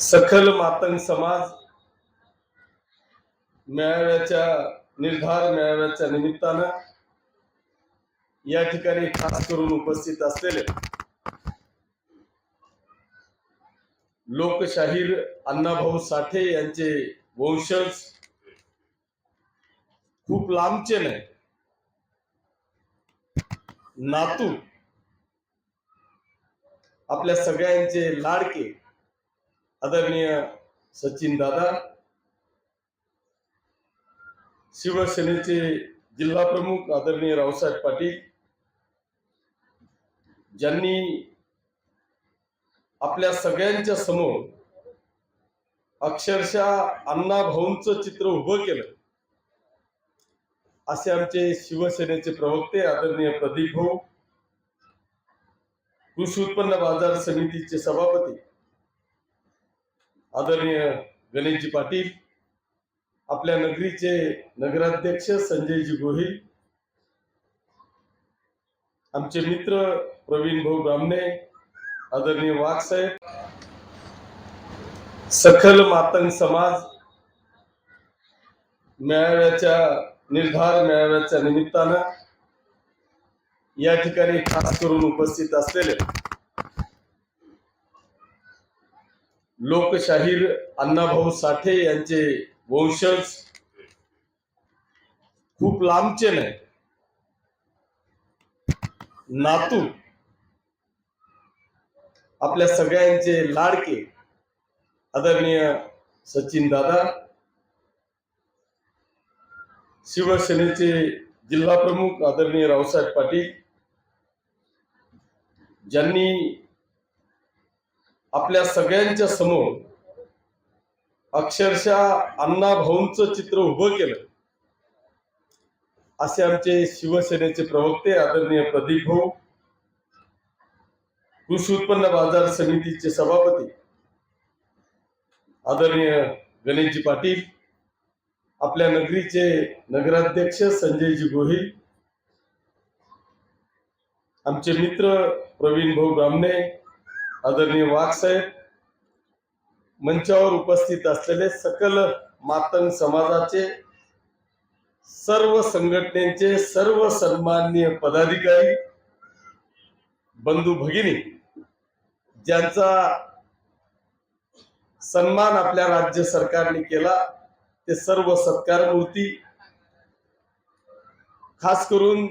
सखल मातंग समाज मेळाव्याच्या निर्धार मेळाव्याच्या निमित्तानं या ठिकाणी खास करून उपस्थित असलेले लोकशाहीर अण्णाभाऊ साठे यांचे वंशज खूप लांबचे नाही. नातू आपल्या सगळ्यांचे लाडके आदरणीय सचिन दादा शिवसेनेचे जिल्हा प्रमुख आदरणीय रावसाहेब पाटील ज्यांनी आपल्या सगळ्यांच्या समोर अक्षरशः अण्णा भाऊंचं चित्र उभं केलं. असे आमचे शिवसेनेचे प्रवक्ते आदरणीय प्रदीप भाऊ कृषी उत्पन्न बाजार समितीचे सभापती आदरणीय गणेशजी पाटील आपल्या नगरीचे नगराध्यक्ष संजयजी गोहिल आमचे मित्र प्रवीण भाऊ ब्राह्मणे आदरणीय वाघ साहेब सखल मातंग समाज मेळाव्याच्या निर्धार मेळाव्याच्या निमित्तानं या ठिकाणी खास करून उपस्थित असलेले लोकशाहीर अण्णाभाऊ साठे यांचे वंशज खूप लांबचे नाही. नातू आपल्या सगळ्यांचे लाडके आदरणीय सचिन दादा शिवसेनेचे जिल्हा प्रमुख आदरणीय रावसाहेब पाटील ज्यांनी आपल्या सगळ्यांच्या समोर अक्षरशः अण्णा भाऊंचं चित्र उभं केलं. असे आमचे शिवसेनेचे प्रवक्ते आदरणीय प्रदीप भाऊ कृषी उत्पन्न बाजार समितीचे सभापती आदरणीय गणेशजी पाटील आपल्या नगरीचे नगराध्यक्ष संजयजी गोहिल आमचे मित्र प्रवीण भाऊ ब्रामणे आदरणीय वाघ साहेब मंचावर उपस्थित असलेले सकल मातंग समाजाचे सर्व संघटनेचे सर्व सन्माननीय पदाधिकारी बंधू भगिनी ज्यांचा सन्मान आपल्या राज्य सरकारने केला ते सर्व सत्कारमूर्ती खास करून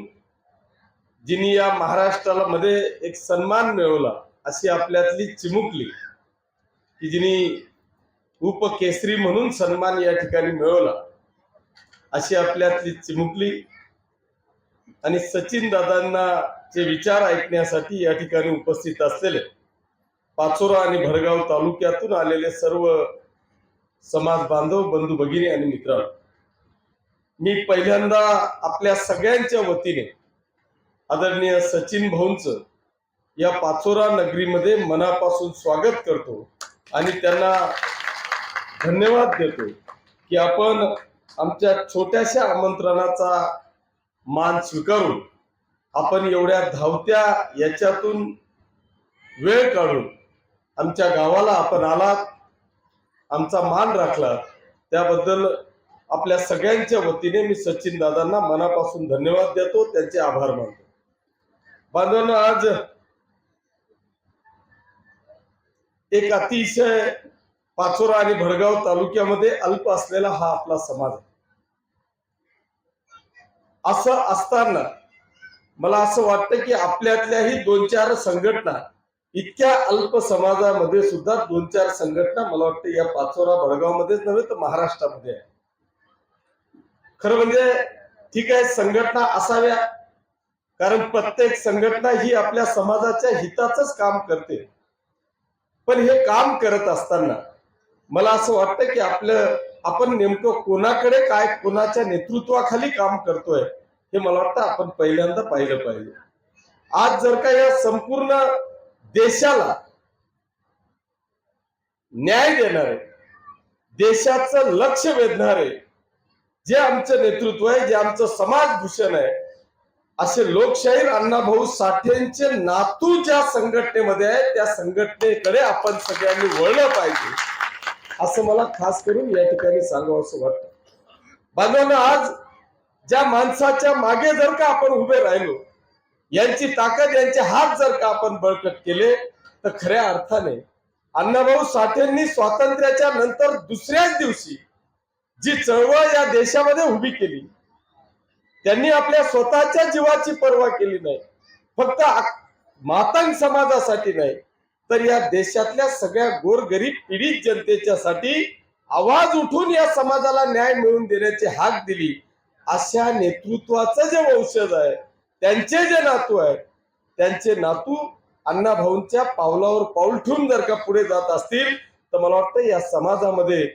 जिनी या महाराष्ट्राला मध्ये एक सन्मान मिळवला अशी आपल्यातली चिमुकली. की जिनी उपकेसरी म्हणून सन्मान या ठिकाणी मिळवला अशी आपल्यातली चिमुकली. आणि सचिन दादांना चे विचार ऐकण्यासाठी या ठिकाणी उपस्थित असलेले पाचोरा आणि भडगाव तालुक्यातून आलेले सर्व समाज बांधव बंधू भगिनी आणि मित्र मी पहिल्यांदा आपल्या सगळ्यांच्या वतीने आदरणीय सचिन भाऊंचं या पाचोरा नगरीमध्ये मनापासून स्वागत करतो आणि त्यांना धन्यवाद देतो की आपण आमच्या छोट्याशा आमंत्रणाचा मान स्वीकारून आपण एवढ्या धावत्या याच्यातून वेळ काढून आमच्या गावाला आपण आलात आमचा मान राखला त्याबद्दल आपल्या सगळ्यांच्या वतीने मी सचिन दादांना मनापासून धन्यवाद देतो त्यांचे आभार मानतो. बांधवांनो आज एक अतिशय पाचोरा आणि भडगाव तालुक्यामध्ये अल्प असलेला हा आपला समाज आहे. असं असताना मला असं वाटतं की आपल्यातल्याही दोन चार संघटना इतक्या अल्प समाजामध्ये सुद्धा दोन चार संघटना मला वाटतं या पाचोरा भडगाव मध्येच नव्हे तर महाराष्ट्रामध्ये आहे. खरं म्हणजे ठीक आहे संघटना असाव्या कारण प्रत्येक संघटना ही आपल्या समाजाच्या हिताचंच काम करते. पण हे काम करत असताना मला असं वाटतं की आपलं आपण नेमकं कोणाकडे काय कोणाच्या नेतृत्वाखाली काम करतोय हे मला वाटतं आपण पहिल्यांदा पाहिलं पाहिजे. आज जर का या संपूर्ण देशाला न्याय देणारे देशाचं लक्ष वेधणारे जे आमचं नेतृत्व आहे जे आमचं समाजभूषण आहे असे लोकशाहीर अण्णाभाऊ साठेंचे नातू ज्या संघटनेमध्ये आहे त्या संघटनेकडे आपण सगळ्यांनी वळलं पाहिजे. असं मला खास करून या ठिकाणी सांगावं असं वाटतं. बांधवांना आज ज्या माणसाच्या मागे जर का आपण उभे राहिलो यांची ताकद यांचे हात जर का आपण बळकट केले तर खऱ्या अर्थाने अण्णाभाऊ साठेंनी स्वातंत्र्याच्या नंतर दुसऱ्याच दिवशी जी चळवळ या देशामध्ये उभी केली त्यांनी आपल्या स्वतःच्या जीवाची पर्वा केली नाही. फक्त मातांग मातंग समाजासाठी नाही तर या देशातल्या सगळ्या गोरगरीब पीडित जनतेच्या साठी आवाज उठून या समाजाला न्याय मिळवून देण्याची हाक दिली. अशा नेतृत्वाचं जे वंशज आहे त्यांचे जे नातू आहेत त्यांचे नातू अण्णाभाऊंच्या पावलावर पाऊल ठेवून जर का पुढे जात असतील तर मला वाटतं या समाजामध्ये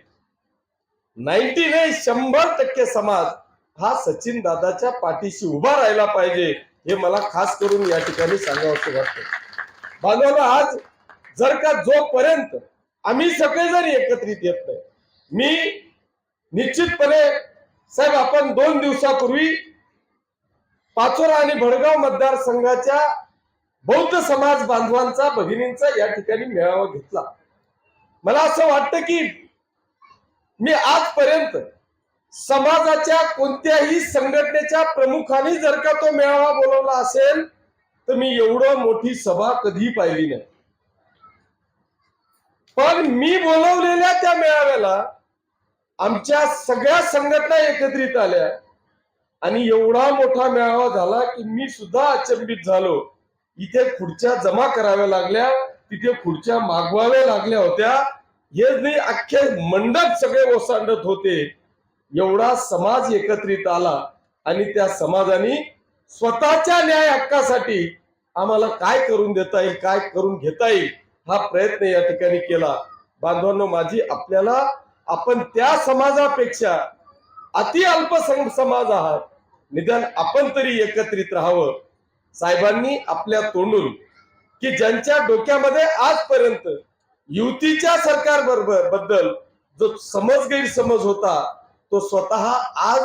नाईन्टी नाही शंभर टक्के समाज हा सचिन दादाच्या पाठीशी उभा राहिला पाहिजे हे मला खास करून या ठिकाणी सांगावं असं वाटतं. बांधवाला आज जर का जोपर्यंत आम्ही सगळे जर एकत्रित येत नाही मी निश्चितपणे साहेब आपण दोन दिवसापूर्वी पाचोरा आणि भडगाव मतदारसंघाच्या बौद्ध समाज बांधवांचा भगिनींचा या ठिकाणी मेळावा घेतला. मला असं वाटतं की मी आजपर्यंत समाजाच्या कोणत्याही संघटनेच्या प्रमुखाने जर का तो मेळावा बोलवला असेल तर मी एवढं मोठी सभा कधी पाहिली नाही. पण मी बोलवलेल्या त्या मेळाव्याला आमच्या सगळ्या संघटना एकत्रित आल्या. आणि एवढा मोठा मेळावा झाला की मी सुद्धा अचंबित झालो. इथे खुर्च्या जमा कराव्या लागल्या तिथे खुर्च्या मागवाव्या लागल्या होत्या. हेच नाही अख्खे मंडप सगळे ओसांडत होते एवढा समाज एकत्रित आला आणि त्या समाजाने स्वतःच्या न्याय हक्कासाठी आम्हाला काय करून देता येईल काय करून घेता येईल हा प्रयत्न या ठिकाणी केला. बांधवांनो माझी आपल्याला आपण त्या समाजापेक्षा अति अल्प समाज आहात. निदान आपण तरी एकत्रित राहावं. साहेबांनी आपल्या तोंडून की ज्यांच्या डोक्यामध्ये आजपर्यंत युतीच्या सरकार बरोबर बद्दल जो समज गैरसमज होता तो स्वतः आज